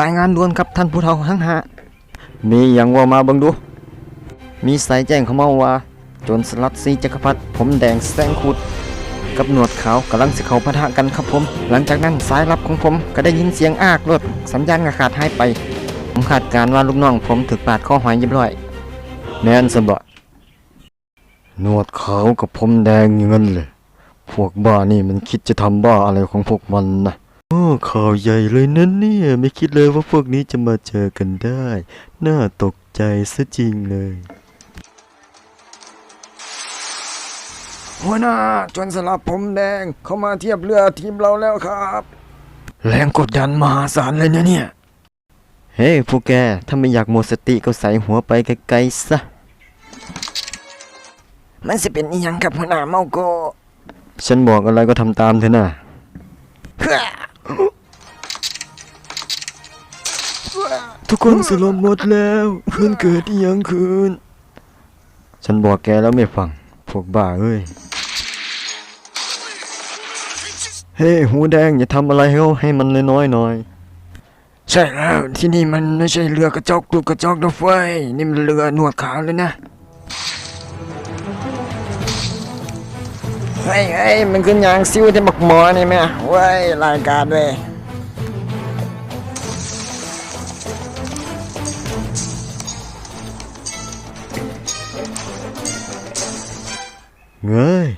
รายงานด่วนครับท่านผู้เฒ่าหังหามีอย่างว่ามาเบิ่งดู มีสายแจ้งเข้ามาว่าโจรสลัดซีจักรพรรดิผมแดงแซงขุด กับหนวดขาวกำลังสิเขาปะทะกันครับผม หลังจากนั้นสายลับของผมก็ได้ยินเสียงอากรถสัญญาณกระขาดหายไป ผมคาดการณ์ว่าลูกน้องผมถูกปาดข้อหอยเรียบร้อย แม่นสบะหนวดขาวกับผมแดงอย่างนั้นเลยพวกบ้านี่มันคิดจะทำบ้าอะไรของพวกมันนะ โอ้ข่าวใหญ่เลยนั่นเนี่ย ไม่คิดเลยว่าพวกนี้จะมาเจอกันได้ น่าตกใจซะจริงเลยหัวหน้าจนสลับผมแดงเข้ามาเทียบเรือทีมเราแล้วครับ แรงกดดันมหาศาลเลยนะเนี่ย เฮ้ยพวกแก ถ้าไม่อยากหมดสติก็ใส่หัวไปไกลๆซะ มันจะเป็นอีหยังกับหัวหน้าเมาโก ฉันบอกอะไรก็ทำตามเถอะนะ ทุกคนสลบหมดแล้วมันเกิดอีหยังขึ้นฉันบอกแกแล้วไม่ฟัง พวกบ้าเอ้ย เฮ้หูแดงอย่าทำอะไรให้เขาให้มันน้อยๆหน่อย ใช่แล้วที่นี่มันไม่ใช่เรือกระจกลูกกระจกนะเฟ้ยนี่มันเรือหนวดขาวเลยนะ เฮ้ยเฮ้ยมันขึ้นยางซิวจะบักหมอนี่ไหมเว้ยรายการเว้ยเงย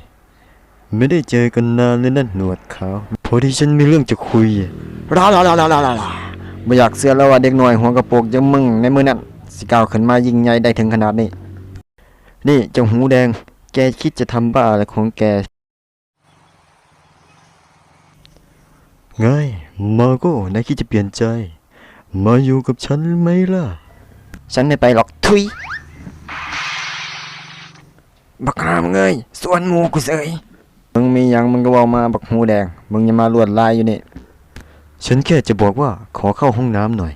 ไม่ได้เจอกันนานเลยนั่นหนวดขาวพอดีฉันมีเรื่องจะคุยรอรอรอรอรอรอไม่อยากเสือแล้วว่าเด็กหน่อยหัวกระโปรงจะมึงในมือนั่นสิก้าวขึ้นมายิ่งใหญ่ได้ถึงขนาดนี้ นี่เจ้าหูแดง แกคิดจะทำบ้าอะไรของแก ไง มาโก้นายคิดจะเปลี่ยนใจ มาอยู่กับฉันไหมล่ะ ฉันไม่ไปหรอกทุยบักหามเงยส่วนหมูกูเสยมึงมีหยังมึงก็เว่ามาบักหูแดง มึงอย่ามาลวดลายอยู่นี่ ฉันแค่จะบอกว่าขอเข้าห้องน้ำหน่อย